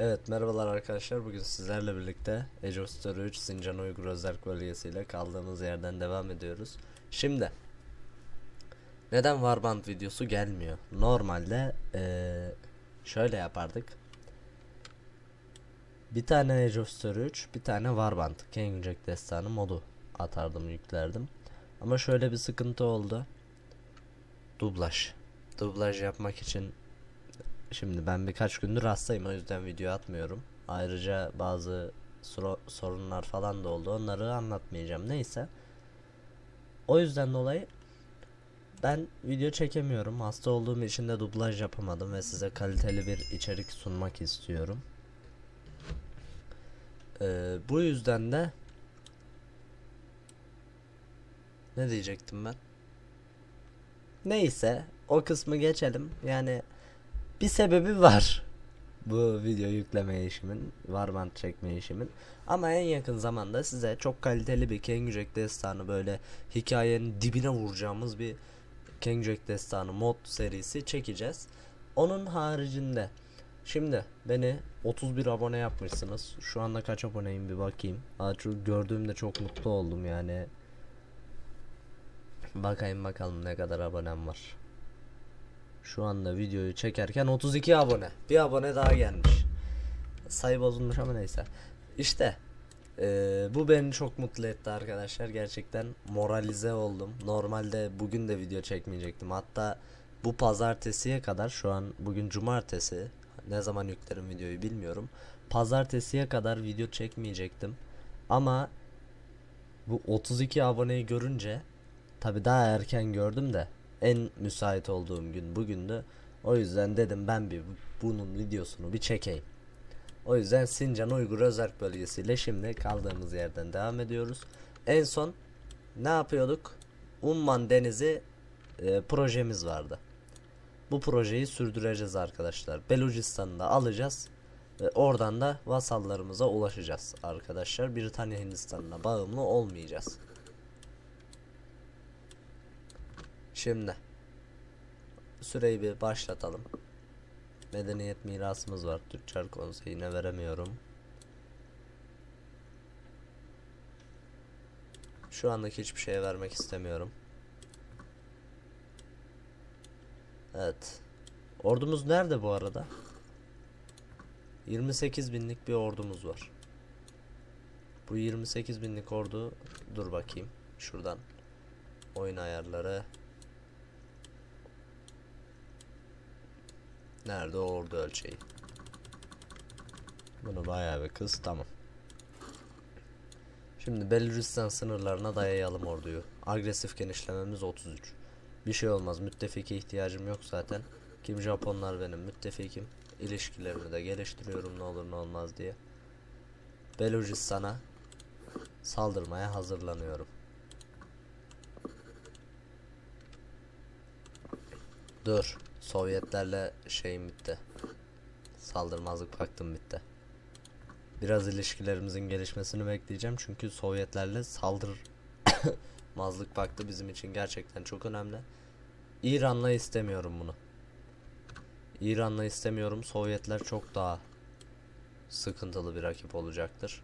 Evet merhabalar arkadaşlar bugün sizlerle birlikte Age of Story 3 Sincan Uygur Özerk bölgesiyle kaldığımız yerden devam ediyoruz. Şimdi neden Warband videosu gelmiyor? Normalde eee, şöyle yapardık. Bir tane Age of Story 3 bir tane Warband Kengücek Destanı modu atardım yüklerdim. Ama şöyle bir sıkıntı oldu. Dublaj. Dublaj yapmak için Şimdi ben birkaç gündür hastayım o yüzden video atmıyorum. Ayrıca bazı sorunlar falan da oldu. Onları anlatmayacağım. Neyse. O yüzden dolayı ben video çekemiyorum. Hasta olduğum için de dublaj yapamadım ve size kaliteli bir içerik sunmak istiyorum. Ee, bu yüzden de ne diyecektim ben? Neyse, o kısmı geçelim. Yani bir sebebi var. Bu video yükleme işimin, Warband çekme işimin. Ama en yakın zamanda size çok kaliteli bir Kengürek destanı böyle hikayenin dibine vuracağımız bir Kengürek destanı mod serisi çekeceğiz. Onun haricinde şimdi beni 31 abone yapmışsınız. Şu anda kaç aboneyim bir bakayım. Aa, gördüğümde çok mutlu oldum yani. Bakayım bakalım ne kadar abonem var. Şu anda videoyu çekerken 32 abone. Bir abone daha gelmiş. Sayı bozulmuş ama neyse. İşte eee, bu beni çok mutlu etti arkadaşlar. Gerçekten moralize oldum. Normalde bugün de video çekmeyecektim. Hatta bu pazartesiye kadar şu an bugün cumartesi. Ne zaman yüklerim videoyu bilmiyorum. Pazartesiye kadar video çekmeyecektim. Ama bu 32 aboneyi görünce tabi daha erken gördüm de en müsait olduğum gün bugündü. O yüzden dedim ben bir bunun videosunu bir çekeyim. O yüzden Sincan Uygur Özerk bölgesiyle şimdi kaldığımız yerden devam ediyoruz. En son ne yapıyorduk? Umman Denizi e, projemiz vardı. Bu projeyi sürdüreceğiz arkadaşlar. Belucistan'ı da alacağız. Ve oradan da vasallarımıza ulaşacağız arkadaşlar. Britanya Hindistan'ına bağımlı olmayacağız. Şimdi süreyi bir başlatalım. Medeniyet mirasımız var. Tüccar konseyine veremiyorum. Şu andaki hiçbir şeye vermek istemiyorum. Evet. Ordumuz nerede bu arada? 28 binlik bir ordumuz var. Bu 28 binlik ordu dur bakayım şuradan oyun ayarları Nerede o ordu ölçeği? Bunu bayağı bir kız tamam. Şimdi Belarusistan sınırlarına dayayalım orduyu. Agresif genişlememiz 33. Bir şey olmaz. Müttefike ihtiyacım yok zaten. Kim Japonlar benim müttefikim. İlişkilerimi de geliştiriyorum ne olur ne olmaz diye. Belucistan'a saldırmaya hazırlanıyorum. Dur. Sovyetlerle şeyim bitti. Saldırmazlık paktım bitti. Biraz ilişkilerimizin gelişmesini bekleyeceğim çünkü Sovyetlerle saldırmazlık paktı bizim için gerçekten çok önemli. İran'la istemiyorum bunu. İran'la istemiyorum. Sovyetler çok daha sıkıntılı bir rakip olacaktır.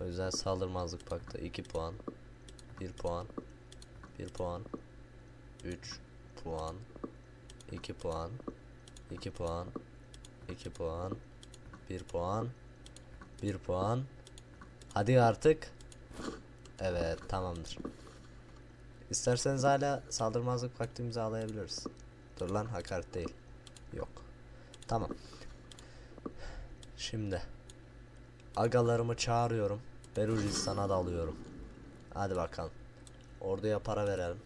O yüzden saldırmazlık paktı 2 puan, 1 puan, 1 puan, 3 puan, 2 puan. 2 puan. 2 puan. 1 puan. 1 puan. Hadi artık. Evet tamamdır. İsterseniz hala saldırmazlık vakti imzalayabiliriz Dur lan hakaret değil. Yok. Tamam. Şimdi. Agalarımı çağırıyorum. Belucistan'a dalıyorum. Hadi bakalım. Orduya para verelim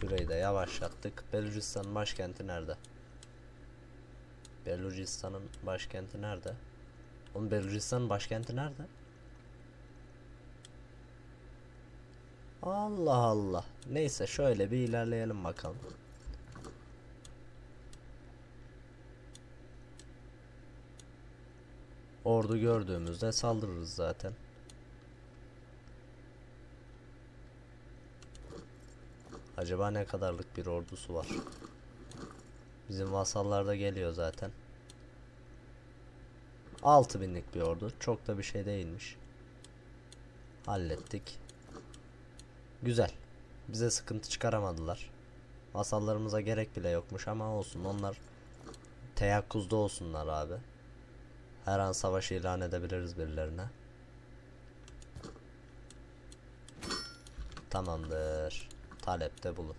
Süreyi de yavaşlattık. Belucistan'ın başkenti nerede? Belucistan'ın başkenti nerede? Oğlum Belucistan'ın başkenti nerede? Allah Allah. Neyse şöyle bir ilerleyelim bakalım. Ordu gördüğümüzde saldırırız zaten. Acaba ne kadarlık bir ordusu var? Bizim vasallarda geliyor zaten. 6000'lik bir ordu. Çok da bir şey değilmiş. Hallettik. Güzel. Bize sıkıntı çıkaramadılar. Vasallarımıza gerek bile yokmuş ama olsun. Onlar teyakkuzda olsunlar abi. Her an savaş ilan edebiliriz birilerine. Tamamdır. Talepte bulun.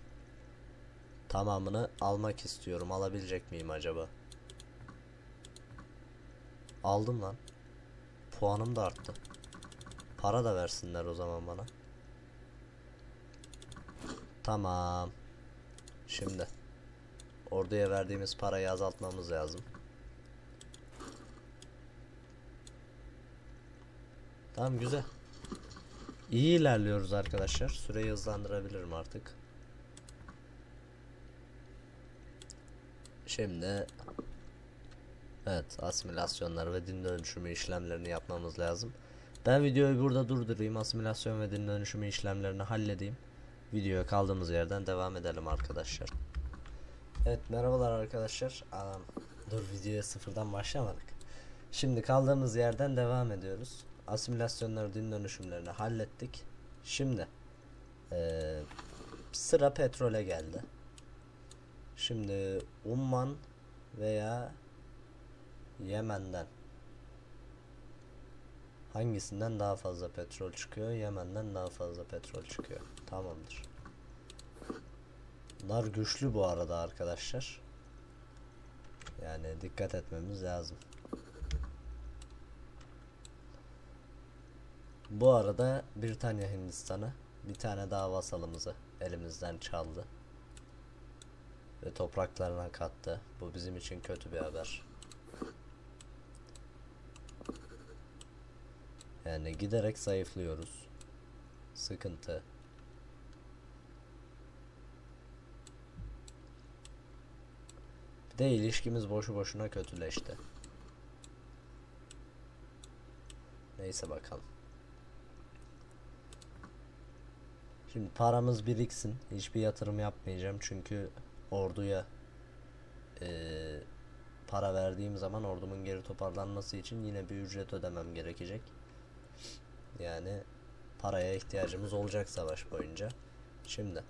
Tamamını almak istiyorum. Alabilecek miyim acaba? Aldım lan. Puanım da arttı. Para da versinler o zaman bana. Tamam. Şimdi orduya verdiğimiz parayı azaltmamız lazım. Tamam güzel. İyi ilerliyoruz arkadaşlar. Süreyi hızlandırabilirim artık. Şimdi Evet, asimilasyonlar ve din dönüşümü işlemlerini yapmamız lazım. Ben videoyu burada durdurayım. Asimilasyon ve din dönüşümü işlemlerini halledeyim. Videoya kaldığımız yerden devam edelim arkadaşlar. Evet, merhabalar arkadaşlar. Aa, dur videoya sıfırdan başlamadık. Şimdi kaldığımız yerden devam ediyoruz. Asimilasyonları, din dönüşümlerini hallettik. Şimdi eee, sıra petrole geldi. Şimdi Umman veya Yemen'den hangisinden daha fazla petrol çıkıyor? Yemen'den daha fazla petrol çıkıyor. Tamamdır. Bunlar güçlü bu arada arkadaşlar. Yani dikkat etmemiz lazım. Bu arada Britanya Hindistan'ı bir tane daha vasalımızı elimizden çaldı. Ve topraklarına kattı. Bu bizim için kötü bir haber. Yani giderek zayıflıyoruz. Sıkıntı. Bir de ilişkimiz boşu boşuna kötüleşti. Neyse bakalım. Şimdi paramız biriksin. Hiçbir yatırım yapmayacağım çünkü orduya eee, para verdiğim zaman ordumun geri toparlanması için yine bir ücret ödemem gerekecek. Yani paraya ihtiyacımız olacak savaş boyunca. Şimdi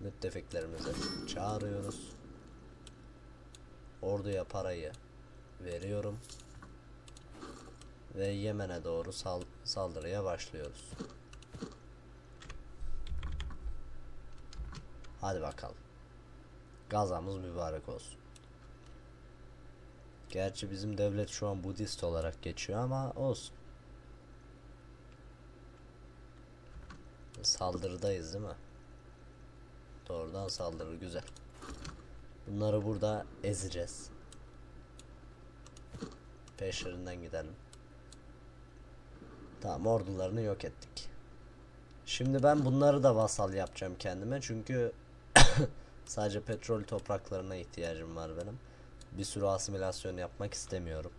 müttefiklerimizi çağırıyoruz. Orduya parayı veriyorum. Ve Yemen'e doğru sal saldırıya başlıyoruz. Hadi bakalım. Gazamız mübarek olsun. Gerçi bizim devlet şu an Budist olarak geçiyor ama olsun. Saldırıdayız değil mi? Doğrudan saldırı güzel. Bunları burada ezeceğiz. Peşlerinden gidelim. Tamam ordularını yok ettik. Şimdi ben bunları da vasal yapacağım kendime çünkü sadece petrol topraklarına ihtiyacım var benim. Bir sürü asimilasyon yapmak istemiyorum.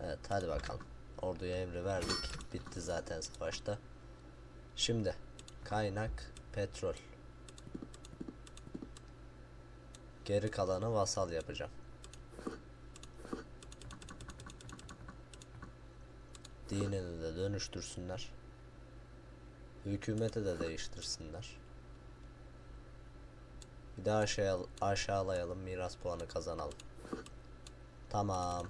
Evet hadi bakalım. Orduya emri verdik. Bitti zaten savaşta. Şimdi kaynak petrol. Geri kalanı vasal yapacağım. Dinini de dönüştürsünler. Hükümeti de değiştirsinler. Bir daha aşağı, aşağılayalım miras puanı kazanalım. Tamam.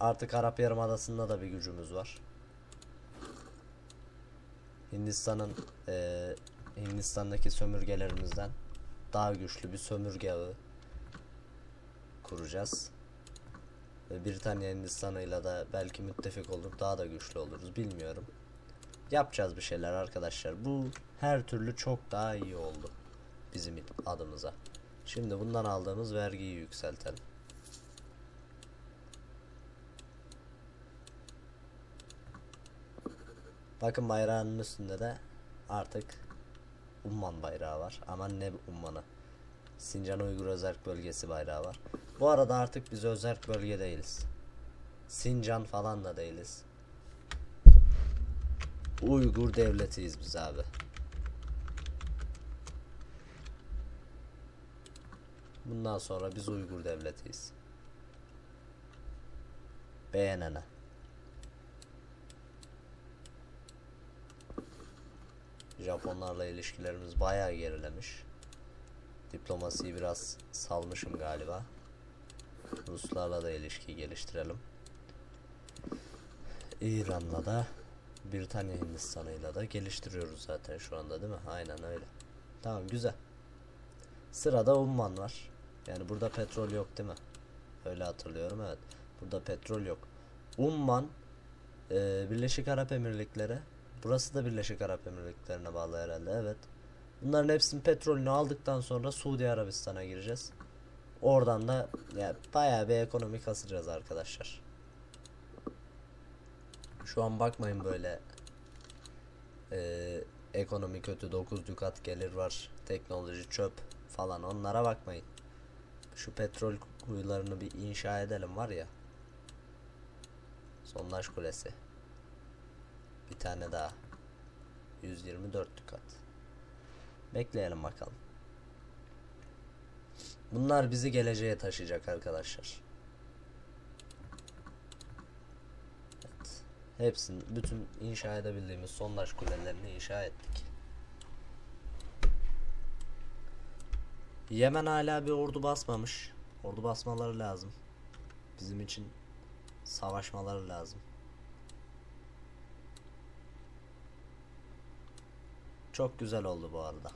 Artık Arap Yarımadası'nda da bir gücümüz var. Hindistan'ın eee, Hindistan'daki sömürgelerimizden daha güçlü bir sömürge ağı kuracağız. Ve Britanya Hindistan'ıyla da belki müttefik olur, daha da güçlü oluruz bilmiyorum. Yapacağız bir şeyler arkadaşlar. Bu her türlü çok daha iyi oldu bizim adımıza. Şimdi bundan aldığımız vergiyi yükseltelim. Bakın bayrağının üstünde de artık Umman bayrağı var. Ama ne Umman'ı? Sincan Uygur Özerk Bölgesi bayrağı var. Bu arada artık biz özerk bölge değiliz. Sincan falan da değiliz. Uygur devletiyiz biz abi. Bundan sonra biz Uygur devletiyiz. Beğenene. Japonlarla ilişkilerimiz bayağı gerilemiş. Diplomasiyi biraz salmışım galiba. Ruslarla da ilişki geliştirelim. İran'la da Britanya Hindistan'ıyla da geliştiriyoruz zaten şu anda değil mi? Aynen öyle. Tamam güzel. Sırada Umman var. Yani burada petrol yok değil mi? Öyle hatırlıyorum evet. Burada petrol yok. Umman e, Birleşik Arap Emirlikleri. Burası da Birleşik Arap Emirlikleri'ne bağlı herhalde evet. Bunların hepsinin petrolünü aldıktan sonra Suudi Arabistan'a gireceğiz. Oradan da ya bayağı bir ekonomi kasacağız arkadaşlar. Şu an bakmayın böyle eee, ekonomi kötü 9 dukat gelir var teknoloji çöp falan onlara bakmayın. Şu petrol kuyularını bir inşa edelim var ya. Sondaj kulesi. Bir tane daha. 124 dukat. Bekleyelim bakalım. Bunlar bizi geleceğe taşıyacak arkadaşlar. Evet. Hepsini, bütün inşa edebildiğimiz sondaj kulelerini inşa ettik. Yemen hala bir ordu basmamış. Ordu basmaları lazım. Bizim için savaşmaları lazım. Çok güzel oldu bu arada.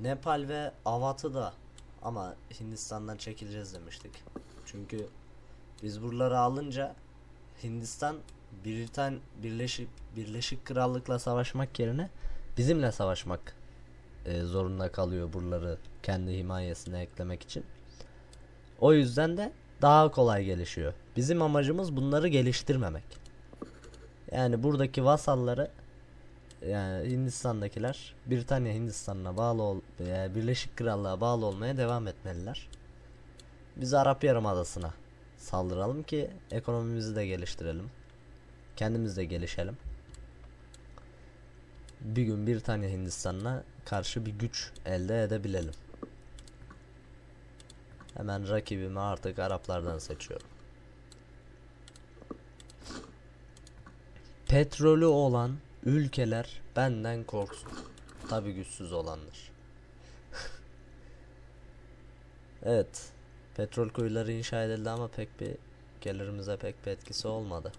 Nepal ve Avat'ı da ama Hindistan'dan çekileceğiz demiştik. Çünkü biz buraları alınca Hindistan Britan Birleşik Birleşik Krallık'la savaşmak yerine bizimle savaşmak e, zorunda kalıyor buraları kendi himayesine eklemek için. O yüzden de daha kolay gelişiyor. Bizim amacımız bunları geliştirmemek. Yani buradaki vasalları yani Hindistan'dakiler Britanya Hindistan'a bağlı ol e, Birleşik Krallığa bağlı olmaya devam etmeliler. Biz Arap Yarımadası'na saldıralım ki ekonomimizi de geliştirelim. Kendimiz de gelişelim. Bir gün Britanya Hindistan'ına karşı bir güç elde edebilelim. Hemen rakibimi artık Araplardan seçiyorum. Petrolü olan ülkeler benden korksun. Tabi güçsüz olanlar. evet. Petrol kuyuları inşa edildi ama pek bir gelirimize pek bir etkisi olmadı.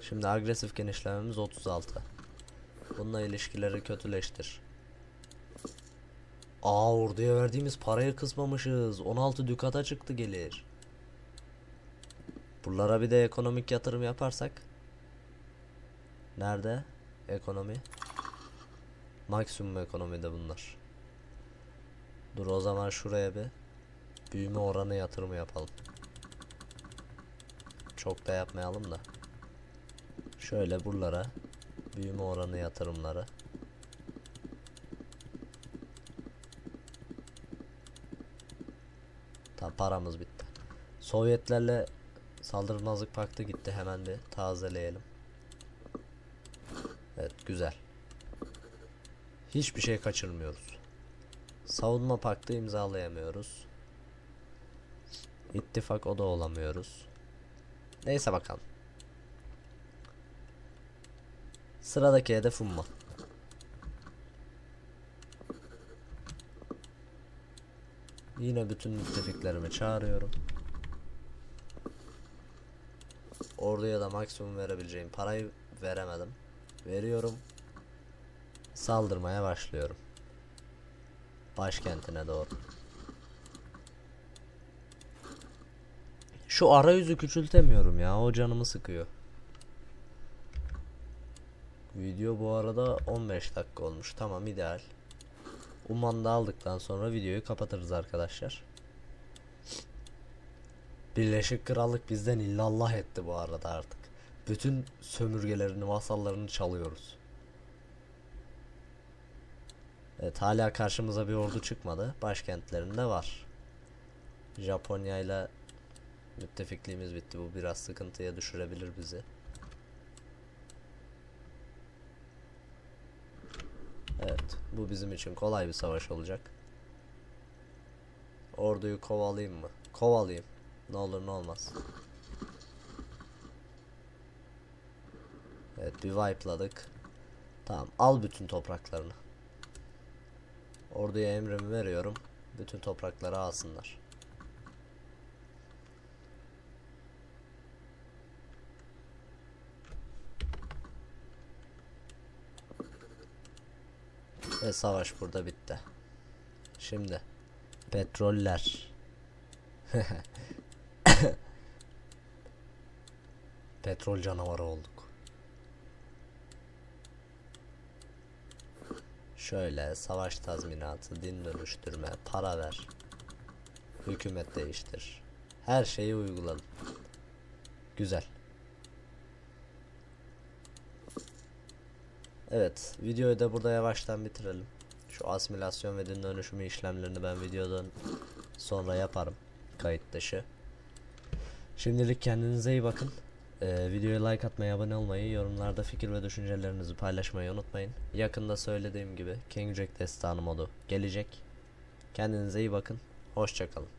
Şimdi agresif genişlememiz 36. Bununla ilişkileri kötüleştir. Aa orduya verdiğimiz parayı kısmamışız. 16 dükata çıktı gelir. Buralara bir de ekonomik yatırım yaparsak. Nerede? Ekonomi. Maksimum ekonomide bunlar. Dur o zaman şuraya bir büyüme oranı yatırımı yapalım. Çok da yapmayalım da. Şöyle buralara büyüme oranı yatırımları. Tam paramız bitti. Sovyetlerle saldırmazlık paktı gitti hemen bir tazeleyelim. Evet güzel. Hiçbir şey kaçırmıyoruz. Savunma paktı imzalayamıyoruz. İttifak o da olamıyoruz. Neyse bakalım. Sıradaki hedef umma. Yine bütün müttefiklerimi çağırıyorum. Orduya da maksimum verebileceğim parayı veremedim. Veriyorum. Saldırmaya başlıyorum. Başkentine doğru. Şu arayüzü küçültemiyorum ya. O canımı sıkıyor. Video bu arada 15 dakika olmuş. Tamam ideal. Umman'da aldıktan sonra videoyu kapatırız arkadaşlar. Birleşik Krallık bizden illallah etti bu arada artık. Bütün sömürgelerini, vasallarını çalıyoruz. Evet hala karşımıza bir ordu çıkmadı. Başkentlerinde var. Japonya ile müttefikliğimiz bitti. Bu biraz sıkıntıya düşürebilir bizi. Evet bu bizim için kolay bir savaş olacak. Orduyu kovalayayım mı? Kovalayayım. Ne olur ne olmaz. Evet, bir wipe'ladık. Tamam, al bütün topraklarını. Orduya emrimi veriyorum. Bütün toprakları alsınlar. Ve savaş burada bitti. Şimdi petroller. Petrol canavarı olduk. Şöyle savaş tazminatı, din dönüştürme, para ver. Hükümet değiştir. Her şeyi uyguladım. Güzel. Evet, videoyu da burada yavaştan bitirelim. Şu asimilasyon ve din dönüşümü işlemlerini ben videodan sonra yaparım. Kayıt dışı. Şimdilik kendinize iyi bakın. Ee, videoya like atmayı, abone olmayı, yorumlarda fikir ve düşüncelerinizi paylaşmayı unutmayın. Yakında söylediğim gibi King Jack destanı modu gelecek. Kendinize iyi bakın. Hoşçakalın.